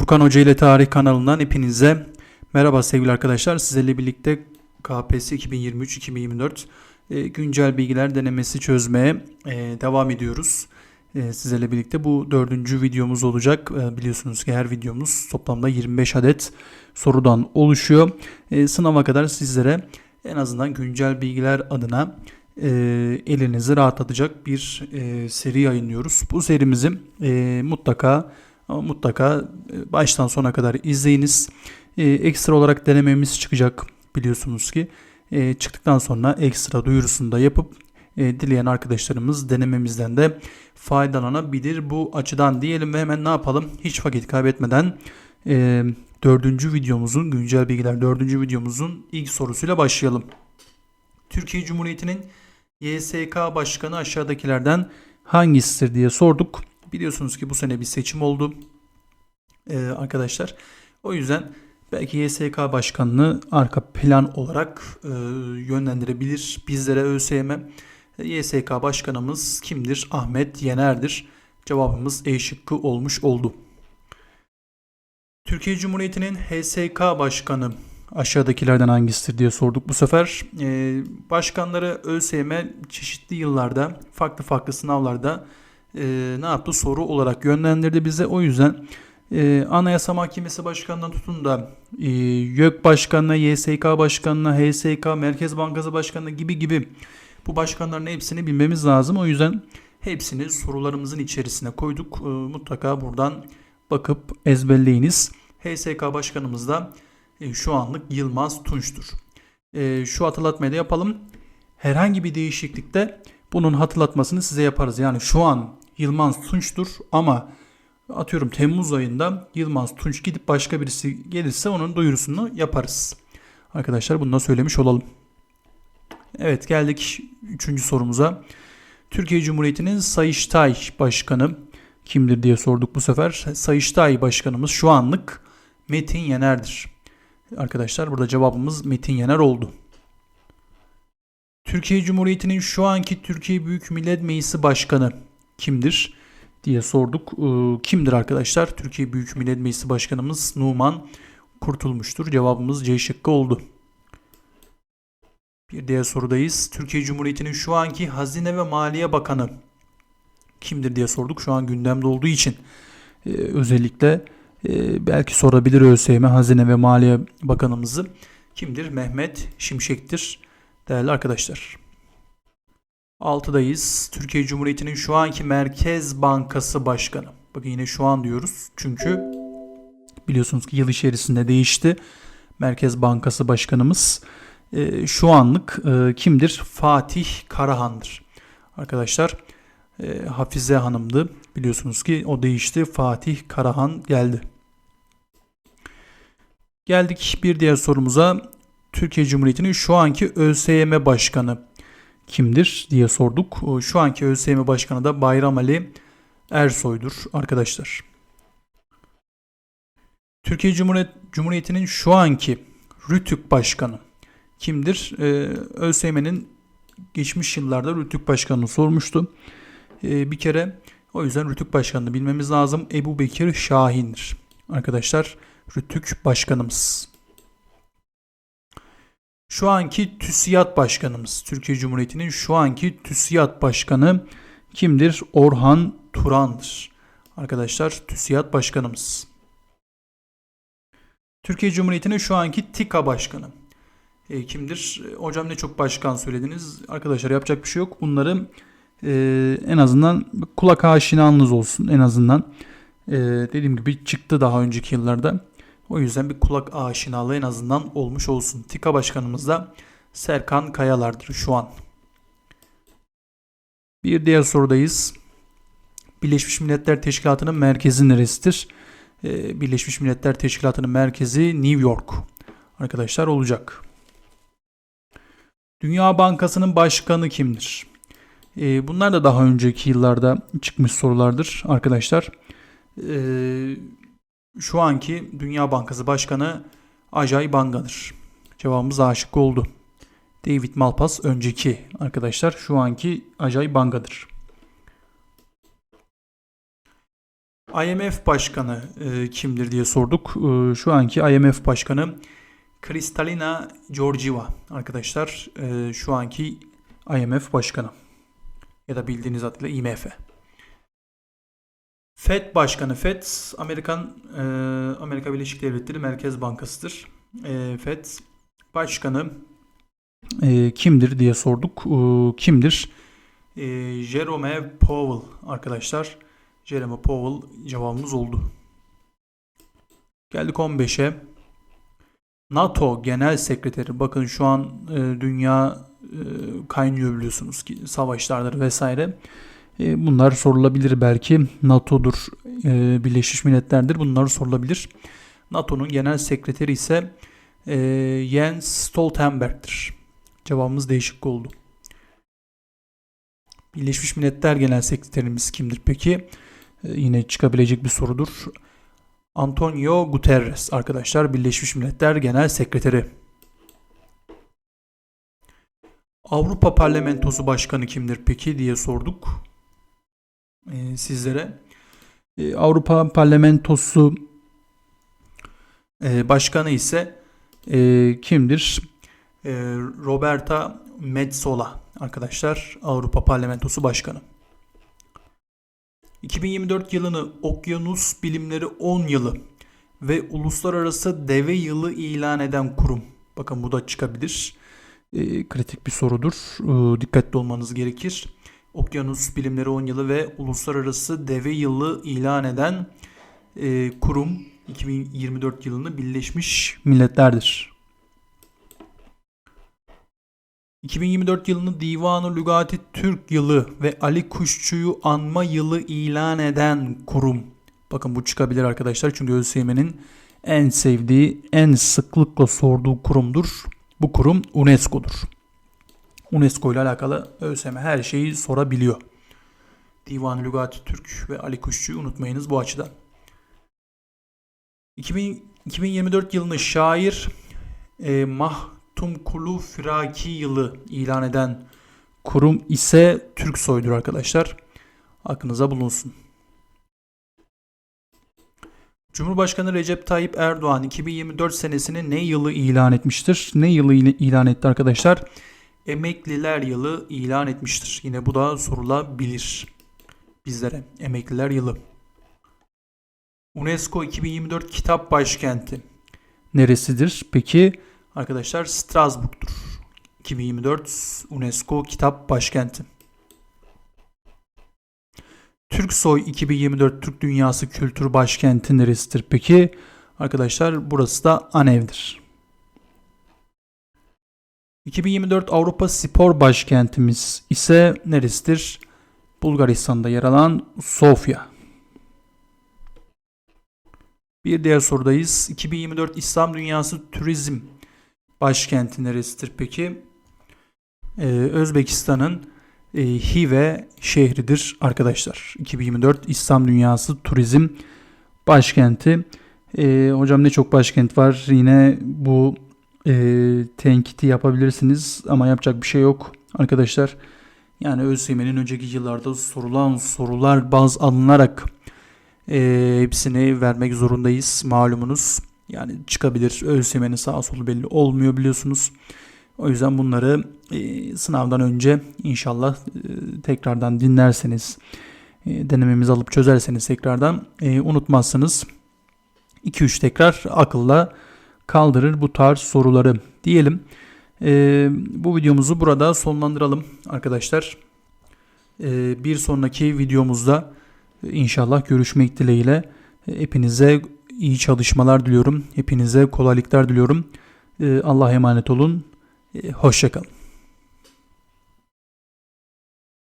Furkan Hoca ile Tarih kanalından hepinize merhaba sevgili arkadaşlar. Sizlerle birlikte KPSS 2023-2024 e, güncel bilgiler denemesi çözmeye e, devam ediyoruz. E, sizlerle birlikte bu dördüncü videomuz olacak. Biliyorsunuz ki her videomuz toplamda 25 adet sorudan oluşuyor. Sınava kadar sizlere en azından güncel bilgiler adına e, elinizi rahatlatacak bir e, seri yayınlıyoruz. Bu serimizi e, mutlaka ama mutlaka e, baştan sona kadar izleyiniz. E, ekstra olarak denememiz çıkacak biliyorsunuz ki. E, çıktıktan sonra ekstra duyurusunu da yapıp e, dileyen arkadaşlarımız denememizden de faydalanabilir bu açıdan diyelim ve hemen ne yapalım? Hiç vakit kaybetmeden e, dördüncü videomuzun güncel bilgiler dördüncü videomuzun ilk sorusuyla başlayalım. Türkiye Cumhuriyeti'nin YSK Başkanı aşağıdakilerden hangisidir diye sorduk. Biliyorsunuz ki bu sene bir seçim oldu ee, arkadaşlar. O yüzden belki YSK Başkanı'nı arka plan olarak e, yönlendirebilir bizlere ÖSYM. YSK Başkanımız kimdir? Ahmet Yener'dir. Cevabımız E şıkkı olmuş oldu. Türkiye Cumhuriyeti'nin HSK Başkanı aşağıdakilerden hangisidir diye sorduk bu sefer. Ee, başkanları ÖSYM çeşitli yıllarda farklı farklı sınavlarda e, ne yaptı soru olarak yönlendirdi bize. O yüzden e, Anayasa Mahkemesi Başkanı'ndan tutun da e, YÖK Başkanı'na, YSK Başkanı'na, HSK, Merkez Bankası Başkanı'na gibi gibi bu başkanların hepsini bilmemiz lazım. O yüzden hepsini sorularımızın içerisine koyduk. E, mutlaka buradan bakıp ezberleyiniz. HSK Başkanımız da e, şu anlık Yılmaz Tunç'tur. E, şu hatırlatmayı da yapalım. Herhangi bir değişiklikte bunun hatırlatmasını size yaparız. Yani şu an Yılmaz Tunç'tur ama atıyorum Temmuz ayında Yılmaz Tunç gidip başka birisi gelirse onun duyurusunu yaparız. Arkadaşlar bunu da söylemiş olalım. Evet geldik üçüncü sorumuza. Türkiye Cumhuriyeti'nin Sayıştay Başkanı kimdir diye sorduk bu sefer. Sayıştay Başkanımız şu anlık Metin Yener'dir. Arkadaşlar burada cevabımız Metin Yener oldu. Türkiye Cumhuriyeti'nin şu anki Türkiye Büyük Millet Meclisi Başkanı kimdir diye sorduk. Ee, kimdir arkadaşlar? Türkiye Büyük Millet Meclisi Başkanımız Numan Kurtulmuştur. Cevabımız C şıkkı oldu. Bir diğer sorudayız. Türkiye Cumhuriyeti'nin şu anki Hazine ve Maliye Bakanı kimdir diye sorduk. Şu an gündemde olduğu için e, özellikle e, belki sorabilir ÖSYM Hazine ve Maliye Bakanımızı. Kimdir? Mehmet Şimşek'tir. Değerli arkadaşlar. 6'dayız. Türkiye Cumhuriyeti'nin şu anki Merkez Bankası Başkanı. Bakın yine şu an diyoruz. Çünkü biliyorsunuz ki yıl içerisinde değişti. Merkez Bankası Başkanımız e, şu anlık e, kimdir? Fatih Karahan'dır. Arkadaşlar e, Hafize Hanım'dı. Biliyorsunuz ki o değişti. Fatih Karahan geldi. Geldik bir diğer sorumuza. Türkiye Cumhuriyeti'nin şu anki ÖSYM Başkanı kimdir diye sorduk. Şu anki ÖSYM Başkanı da Bayram Ali Ersoy'dur arkadaşlar. Türkiye Cumhuriyet, Cumhuriyeti'nin şu anki RÜTÜK Başkanı kimdir? Ee, ÖSYM'nin geçmiş yıllarda RÜTÜK Başkanı'nı sormuştu. Ee, bir kere o yüzden RÜTÜK Başkanı'nı bilmemiz lazım. Ebu Bekir Şahin'dir. Arkadaşlar RÜTÜK Başkanımız. Şu anki TÜSİAD Başkanımız, Türkiye Cumhuriyeti'nin şu anki TÜSİAD Başkanı kimdir? Orhan Turan'dır. Arkadaşlar TÜSİAD Başkanımız. Türkiye Cumhuriyeti'nin şu anki TİKA Başkanı. E, kimdir? E, hocam ne çok başkan söylediniz. Arkadaşlar yapacak bir şey yok. Bunları e, en azından kulak aşinalığınız olsun. En azından e, dediğim gibi çıktı daha önceki yıllarda. O yüzden bir kulak aşinalığı en azından olmuş olsun. TİKA başkanımız da Serkan Kayalar'dır şu an. Bir diğer sorudayız. Birleşmiş Milletler Teşkilatı'nın merkezi neresidir? Ee, Birleşmiş Milletler Teşkilatı'nın merkezi New York. Arkadaşlar olacak. Dünya Bankası'nın başkanı kimdir? Ee, bunlar da daha önceki yıllarda çıkmış sorulardır arkadaşlar. Şu anki Dünya Bankası Başkanı Ajay Banga'dır. Cevabımız aşık oldu. David Malpass önceki arkadaşlar şu anki Ajay Banga'dır. IMF Başkanı e, kimdir diye sorduk. E, şu anki IMF Başkanı Kristalina Georgieva arkadaşlar. E, şu anki IMF Başkanı. Ya da bildiğiniz adıyla IMF. FED Başkanı FED Amerikan e, Amerika Birleşik Devletleri Merkez Bankası'dır. E, FED Başkanı e, kimdir diye sorduk. E, kimdir? E, Jerome Powell arkadaşlar. Jerome Powell cevabımız oldu. Geldik 15'e. NATO Genel Sekreteri. Bakın şu an e, dünya e, kaynıyor biliyorsunuz ki savaşlardır vesaire. E, bunlar sorulabilir belki. NATO'dur, e, Birleşmiş Milletler'dir. Bunlar sorulabilir. NATO'nun genel sekreteri ise e, Jens Stoltenberg'tir. Cevabımız değişik oldu. Birleşmiş Milletler Genel Sekreterimiz kimdir peki? Yine çıkabilecek bir sorudur. Antonio Guterres arkadaşlar Birleşmiş Milletler Genel Sekreteri. Avrupa Parlamentosu Başkanı kimdir peki diye sorduk e, sizlere. E, Avrupa Parlamentosu e, Başkanı ise kimdir? Roberta Metsola arkadaşlar Avrupa Parlamentosu Başkanı. 2024 yılını Okyanus Bilimleri 10 yılı ve Uluslararası Deve Yılı ilan eden kurum. Bakın bu da çıkabilir. E, kritik bir sorudur. E, dikkatli olmanız gerekir. Okyanus Bilimleri 10 yılı ve Uluslararası Deve Yılı ilan eden e, kurum 2024 yılını Birleşmiş Milletler'dir. 2024 yılını Divan-ı Lügati Türk yılı ve Ali Kuşçu'yu anma yılı ilan eden kurum. Bakın bu çıkabilir arkadaşlar çünkü ÖSYM'nin en sevdiği, en sıklıkla sorduğu kurumdur. Bu kurum UNESCO'dur. UNESCO ile alakalı ÖSYM her şeyi sorabiliyor. Divan-ı Lügati Türk ve Ali Kuşçu'yu unutmayınız bu açıdan. 2000, 2024 yılını şair e, Mahtumkulu Firaki yılı ilan eden kurum ise Türksoy'dur arkadaşlar. Aklınıza bulunsun. Cumhurbaşkanı Recep Tayyip Erdoğan 2024 senesini ne yılı ilan etmiştir? Ne yılı ilan etti arkadaşlar? Emekliler Yılı ilan etmiştir. Yine bu da sorulabilir bizlere. Emekliler Yılı. UNESCO 2024 Kitap Başkenti neresidir? Peki arkadaşlar Strasbourg'dur. 2024 UNESCO Kitap Başkenti. Türksoy 2024 Türk Dünyası Kültür Başkenti neresidir? Peki arkadaşlar burası da Anev'dir. 2024 Avrupa Spor Başkentimiz ise neresidir? Bulgaristan'da yer alan Sofya. Bir diğer sorudayız. 2024 İslam Dünyası Turizm Başkenti neresidir peki? Ee, Özbekistan'ın e, Hive şehridir arkadaşlar. 2024 İslam Dünyası Turizm Başkenti. Ee, hocam ne çok başkent var. Yine bu e, tenkiti yapabilirsiniz ama yapacak bir şey yok arkadaşlar. Yani ÖSYM'nin önceki yıllarda sorulan sorular baz alınarak e, hepsini vermek zorundayız malumunuz. Yani çıkabilir ÖSYM'nin sağ solu belli olmuyor biliyorsunuz. O yüzden bunları e, sınavdan önce inşallah e, tekrardan dinlerseniz, e, denememizi alıp çözerseniz tekrardan e, unutmazsınız. 2-3 tekrar akılla kaldırır bu tarz soruları diyelim. E, bu videomuzu burada sonlandıralım arkadaşlar. E, bir sonraki videomuzda inşallah görüşmek dileğiyle. Hepinize iyi çalışmalar diliyorum. Hepinize kolaylıklar diliyorum. E, Allah'a emanet olun. Hoşçakalın.